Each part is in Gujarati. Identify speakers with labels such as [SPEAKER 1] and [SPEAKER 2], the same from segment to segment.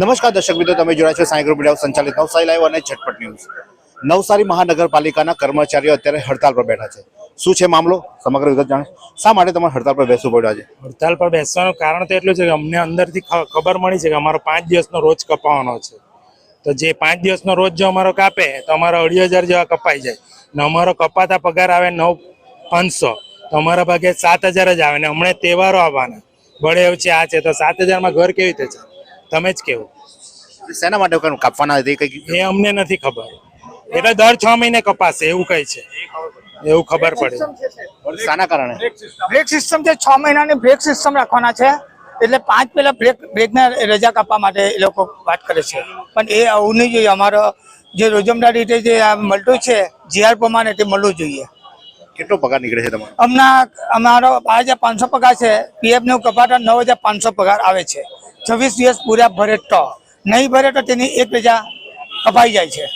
[SPEAKER 1] નમસ્કાર દર્શક મિત્રો, તમે જોડાયા છો સાંઈ ગ્રુપ મીડિયા સંચાલિત નવસારી લાઈવ અને ઝટપટ ન્યૂઝ. નવસારી મહાનગરપાલિકાના કર્મચારીઓ અત્યારે હડતાલ પર બેઠા છે. શું છે મામલો? સમગ્ર વિગત જાણો શા માટે તમારે હડતાલ પર બેસવું પડ્યું આજે?
[SPEAKER 2] હડતાલ પર બેસવાનું કારણ તો એટલું છે કે અમને અંદરથી ખબર મળી છે કે અમારો પાંચ દિવસનો રોજ કપાવવાનો છે. તો જે પાંચ દિવસનો રોજ જો અમારો કાપે, તો અમારો અઢી હજાર જેવા કપાઈ જાય. ને અમારો કપાતા પગાર આવે નવ પાંચસો, તો અમારા ભાગે સાત હજાર જ આવે ને હમણાં તહેવારો આવવાના. બળે એવું છે આ છે, તો સાત હજારમાં ઘર કેવી રીતે છે તમે જ કેવું?
[SPEAKER 1] શેના માટે કંઈ કાપવાના હતી
[SPEAKER 2] એ અમને નથી ખબર. એટલે દર છ મહિને કપાશે એવું કઈ છે. એવું ખબર પડે.
[SPEAKER 1] શાના કારણે?
[SPEAKER 3] બ્રેક સિસ્ટમ છે છ મહિનાની બ્રેક સિસ્ટમ રાખવાના છે. એટલે પાંચ પહેલા બ્રેક બ્રેકના રજા કાપવા માટે એ લોકો વાત કરે છે. પણ એ આવું નહીં જોઈએ. અમારો જે રોજમદાર રીતે જે આ મળતું છે જીઆર પ્રમાણે તે મળવું જોઈએ.
[SPEAKER 1] કેટલો પગાર નીકળે છે તમારો?
[SPEAKER 3] હમણાં અમારો બાર હજાર પાંચસો પગાર છે પીએફનું કપાટ નવ હજાર પાંચસો પગાર આવે છે. છવ્વીસ દિવસ પૂરા ભરે તો નહીં ભરે તો તેની એક રજા કપાઈ જાય છે.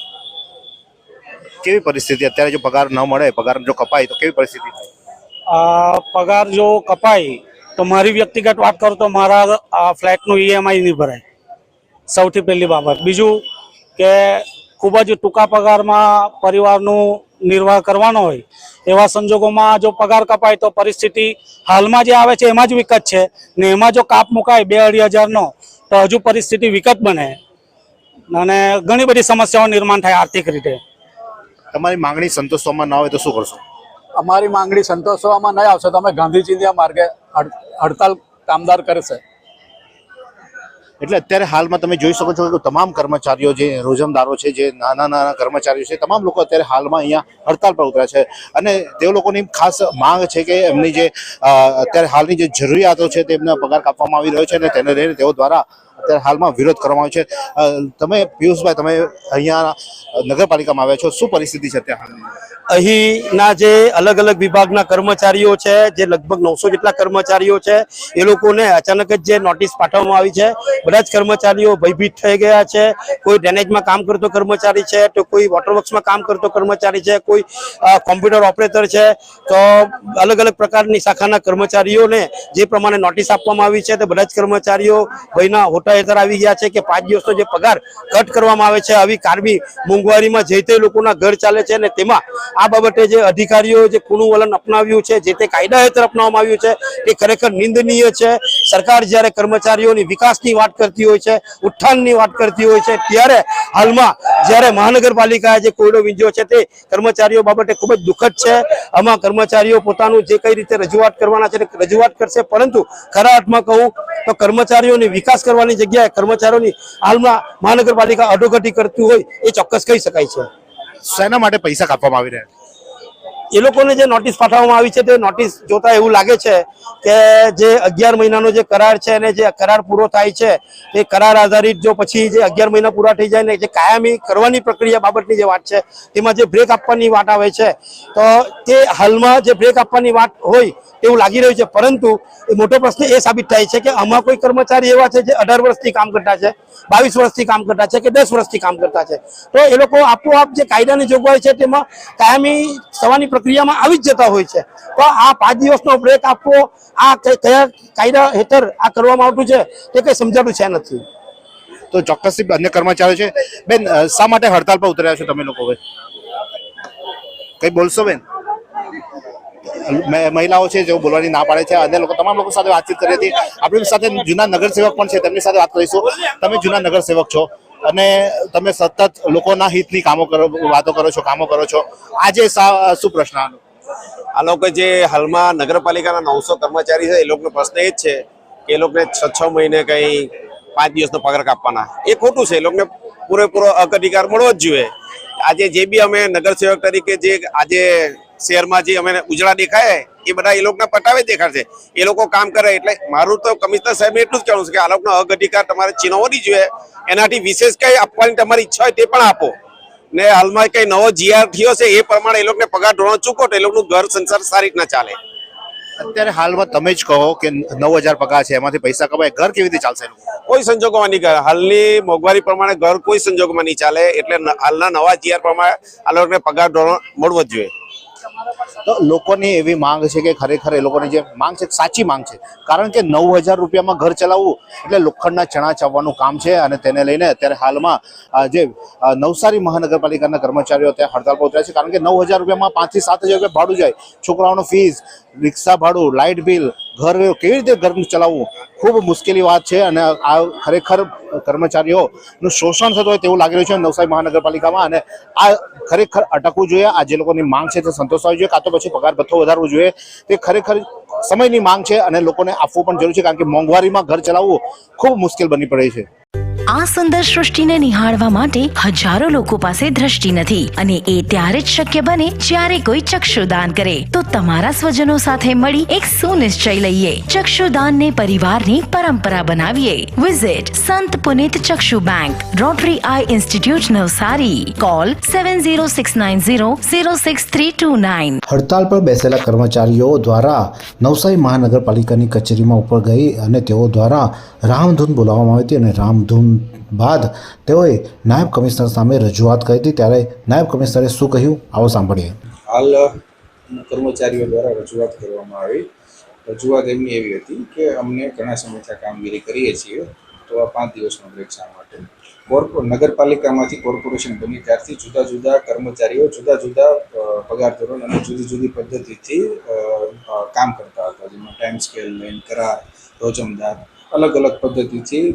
[SPEAKER 1] કેવી પરિસ્થિતિ? અત્યારે જો પગાર ન મળે પગાર જો કપાય તો કેવી પરિસ્થિતિ?
[SPEAKER 4] પગાર જો કપાય તો મારી વ્યક્તિગત વાત કરું તો મારા આ ફ્લેટનું ઈએમઆઈ નહીં ભરાય સૌથી પહેલી બાબત. બીજું કે ખૂબ જ ટૂંકા પગારમાં પરિવારનું નિર્વાહ કરવાનો હોય એવા સંજોગોમાં જો પગાર કપાય તો પરિસ્થિતિ હાલમાં જે આવે છે એમાં જ વિકટ છે. ને એમાં જો કાપ મુકાય બે અઢી હજારનો તો હજુ પરિસ્થિતિ વિકટ બને. અને ઘણી બધી સમસ્યાઓ નિર્માણ થાય આર્થિક રીતે.
[SPEAKER 1] તમારી માંગણી સંતોષવામાં ન આવે તો શું કરશો?
[SPEAKER 5] અમારી માંગણી સંતોષવામાં નહીં આવશે. તો અમે ગાંધી ચિંધ્યા માર્ગે હડ- હડતાલ કામદાર કરશે.
[SPEAKER 1] એટલે અત્યારે હાલમાં તમે જોઈ શકો છો કે તમામ કર્મચારીઓ જે રોજમદારો છે, જે નાના નાના કર્મચારીઓ છે, તમામ લોકો અત્યારે હાલમાં અહીંયા હડતાલ પર ઉતર્યા છે. અને તે લોકોની ખાસ માંગ છે કે એમની જે અત્યારે હાલની જે જરૂરિયાતો છે તેમને પગાર કાપવામાં આવી રહ્યો છે અને તેને લઈને તેઓ દ્વારા અત્યારે હાલમાં વિરોધ કરવામાં આવ્યો છે. તમે પિયુષભાઈ, તમે અહીંયા નગરપાલિકામાં આવ્યા છો. શું પરિસ્થિતિ છે ત્યાં
[SPEAKER 4] અહીંના જે અલગ અલગ વિભાગના કર્મચારીઓ છે, જે લગભગ નવસો જેટલા કર્મચારીઓ છે, એ લોકોને અચાનક જ જે નોટિસ પાઠવવામાં આવી છે. બધા જ કર્મચારીઓ ભયભીત થઈ ગયા છે. કોઈ ડ્રેનેજમાં કામ કરતો કર્મચારી છે, તો કોઈ વોટરવર્ક્સમાં કામ કરતો કર્મચારી છે, કોઈ કોમ્પ્યુટર ઓપરેટર છે. તો અલગ અલગ પ્રકારની શાખાના કર્મચારીઓને જે પ્રમાણે નોટિસ આપવામાં આવી છે, તે બધા જ કર્મચારીઓ ભયના હોટા હેઠળ આવી ગયા છે કે પાંચ દિવસનો જે પગાર કટ કરવામાં આવે છે, આવી કારમી મોંઘવારીમાં જે તે લોકોના ઘર ચાલે છે અને તેમાં આ બાબતે જે અધિકારીઓ જે કુણુ વલણ અપનાવ્યું છે, જે તે કાયદા હેઠળ અપનાવવામાં આવ્યું છે, તે ખરેખર નિંદનીય છે. સરકાર જ્યારે કર્મચારીઓની વિકાસની વાત કરતી હોય છે, ઉત્થાનની વાત કરતી હોય છે, ત્યારે હાલમાં જ્યારે મહાનગરપાલિકાએ જે કોયડો વીંધ્યો છે તે કર્મચારીઓ બાબતે ખૂબ જ દુઃખદ છે. આમાં કર્મચારીઓ પોતાનું જે કઈ રીતે રજૂઆત કરવાના છે રજૂઆત કરશે, પરંતુ ખરા અર્થમાં કહું તો કર્મચારીઓની વિકાસ કરવાની જગ્યાએ કર્મચારીઓની હાલમાં મહાનગરપાલિકા અડોગટી કરતી હોય એ ચોક્કસ કહી શકાય છે.
[SPEAKER 1] શેના માટે પૈસા કાપવામાં આવી રહ્યા છે?
[SPEAKER 4] એ લોકોને જે નોટિસ પાઠવવામાં આવી છે તે નોટિસ જોતા એવું લાગે છે કે જે અગિયાર મહિનાનો જે કરાર છે અને જે કરાર પૂરો થાય છે તે કરાર આધારિત જો પછી જે અગિયાર મહિના પૂરા થઈ જાય ને જે કાયમી કરવાની પ્રક્રિયા બાબતની જે વાત છે, તેમાં જે બ્રેક આપવાની વાત આવે છે, તો તે હાલમાં જે બ્રેક આપવાની વાત હોય એવું લાગી રહ્યું છે. પરંતુ એ મોટો પ્રશ્ન એ સાબિત થાય છે કે આમાં કોઈ કર્મચારી એવા છે જે અઢાર વર્ષથી કામ કરતા છે, બાવીસ વર્ષથી કામ કરતા છે કે દસ વર્ષથી કામ કરતા છે? તો એ લોકો આપોઆપ જે કાયદાની જોગવાઈ છે તેમાં કાયમી થવાની પ્રક્રિયામાં આવી જ જતા હોય છે. તો આ પાંચ દિવસનો બ્રેક આપવો, આ કયા કાયદા હેઠળ આ કરવામાં આવતું છે, તે કંઈ સમજાતું છે નથી.
[SPEAKER 1] તો ચોક્કસથી અન્ય કર્મચારીઓ છે. બેન શા માટે હડતાલ પર ઉતર્યા છો તમે લોકો કઈ બોલશો બેન? મહિલાઓ છે જેઓ બોલવાની ના પાડે છે. અને લોકો, તમામ લોકો સાથે વાતચીત કરી હતી. આપણી સાથે જૂના નગરસેવક પણ છે, તેમની સાથે વાત કરીશું. તમે જૂના નગરસેવક છો. અને તમે સતત લોકોના હિતની કામો કરો, વાતો કરો છો, કામો કરો છો. આજે શા- પ્રશ્ન
[SPEAKER 6] આ લોકો જે હાલમાં નગરપાલિકાના નવસો કર્મચારી છે, એ લોકોનો પ્રશ્ન એ જ છે કે એ લોકોને છ છ મહિને કઈ પાંચ દિવસનો પગાર કાપવાના. એ ખોટું છે, એ લોકોને પૂરેપૂરો અધિકાર મળવો જ જોઈએ. આજે જે બી અમે નગરસેવક તરીકે જે આજે શહેરમાં જે અમે ઉજળા દેખાય એ બધા એ લોકોના પટાવે દેખાડશે એ લોકો કામ કરે એટલે મારું તો કમિશનર સાહેબને એટલું જ કહેવું છે કે આ લોકોનો અધિકાર તમારે ચીનવવો નહીં જોઈએ. એનાથી વિશેષ કંઈ આપવાની તમારી ઈચ્છા હોય તે પણ આપો. ને હાલમાં કંઈ નવો જીઆર થયો છે એ પ્રમાણે એ લોકોને પગાર ધોરણ ચૂકો તો એ લોકોનું ઘર સંસાર સારી રીતના ચાલે.
[SPEAKER 1] અત્યારે હાલમાં તમે જ કહો કે નવ હજાર પગાર છે એમાંથી પૈસા કમાય ઘર કેવી રીતે ચાલશે
[SPEAKER 6] કોઈ સંજોગોમાં નહીં કરે હાલની મોંઘવારી પ્રમાણે ઘર કોઈ સંજોગોમાં નહીં ચાલે. એટલે હાલના નવા જીઆર પ્રમાણે આ લોકોને પગાર ધોરણ મળવો જ જોઈએ.
[SPEAKER 1] તો લોકોની એવી માંગ છે કે ખરેખર એ લોકોની જે માંગ છે, સાચી માંગ છે. કારણ કે નવ હજાર રૂપિયામાં ઘર ચલાવવું એટલે લોખંડના ચણા ચાવવાનું કામ છે અને તેને લઈને અત્યારે હાલમાં જે નવસારી મહાનગરપાલિકાના કર્મચારીઓ ત્યાં હડતાલ પર છે. કારણ કે નવ હજાર રૂપિયામાં પાંચથી સાત હજાર રૂપિયા ભાડું જાય. છોકરાઓનું ફીસ રિક્ષા ભાડું લાઇટ બિલ ઘર કેવી રીતે ઘરનું ચલાવવું? ખૂબ મુશ્કેલી વાત છે અને આ ખરેખર કર્મચારીઓનું શોષણ થતું હોય તેવું લાગી રહ્યું છે નવસારી મહાનગરપાલિકામાં અને આ ખરેખર અટકવું જોઈએ. આ જે લોકોની માંગ છે તે સંતોષાવી જોઈએ. કાં તો પછી પગાર ભથ્થો વધારવો જોઈએ. તે ખરેખર સમયની માંગ છે અને લોકોને આપવું પણ જરૂર છે, કારણ કે મોંઘવારીમાં ઘર ચલાવવું ખૂબ મુશ્કેલ બની પડે છે.
[SPEAKER 7] આ સુંદર સૃષ્ટિને નિહાળવા માટે હજારો લોકો પાસે દ્રષ્ટિ નથી અને એ ત્યારે જ શક્ય બને જ્યારે કોઈ ચક્ષુદાન કરે. તો તમારા સ્વજનો સાથે મળી એક સુનિશ્ચય લઈએ. ચક્ષુદાનને પરિવારની પરંપરા બનાવીએ. વિઝિટ સંત પુનિત ચક્ષુ bank rotary eye institute Navsari. Call seven zero six nine zero zero six three two nine
[SPEAKER 1] હડતાલ પર બેસેલા કર્મચારીઓ દ્વારા નવસારી મહાનગરપાલિકાની કચેરીમાં ઉપર ગઈ અને તેઓ દ્વારા રામધૂન બોલાવવામાં આવી હતી અને રામધૂન બાદ તેઓએ નાયબ કમિશનર સામે રજૂઆત કરી હતી. ત્યારે નાયબ કમિશનરે શું કહ્યું? આવો સાંભળીએ.
[SPEAKER 8] હાલ કર્મચારીઓ દ્વારા રજૂઆત કરવામાં આવી. રજૂઆત એમની એવી હતી કે અમને ઘણા સમયથી કામગીરી કરીએ છીએ. તો આ પાંચ દિવસનો બ્રેક શા માટે? કોર્પો, નગરપાલિકામાંથી કોર્પોરેશન બની ત્યારથી જુદા જુદા કર્મચારીઓ, જુદા જુદા પગાર ધોરણ અને જુદી જુદી પદ્ધતિથી કામ કરતા હતા. જેમાં ટાઈમ સ્કેલ લઈને કરાર, રોજમદાર અલગ અલગ પદ્ધતિથી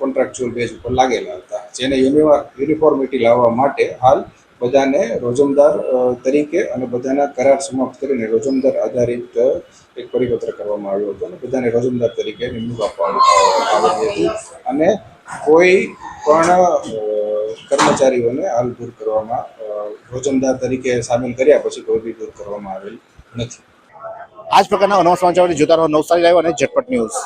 [SPEAKER 8] કોન્ટ્રાક્ચ્યુઅલ બેઝ ઉપર લાગેલા હતા. જેને યુનિફોર્મિટી લાવવા માટે હાલ બધાને રોજમદાર તરીકે અને બધાના કરાર સમાપ્ત કરીને રોજમદાર આધારિત એક પરિપત્ર કરવામાં આવ્યો હતો અને બધાને રોજમદાર તરીકે નિમણૂક આપવામાં આવેલી હતી. અને કોઈ પણ કર્મચારીઓને હાલ દૂર કરવામાં રોજમદાર તરીકે સામેલ કર્યા પછી કોઈ બી દૂર કરવામાં આવેલ નથી.
[SPEAKER 1] આ જ પ્રકારના અનવા સમાચાર જોતા રહો નવસારી લાઈવ અને ઝટપટ ન્યૂઝ.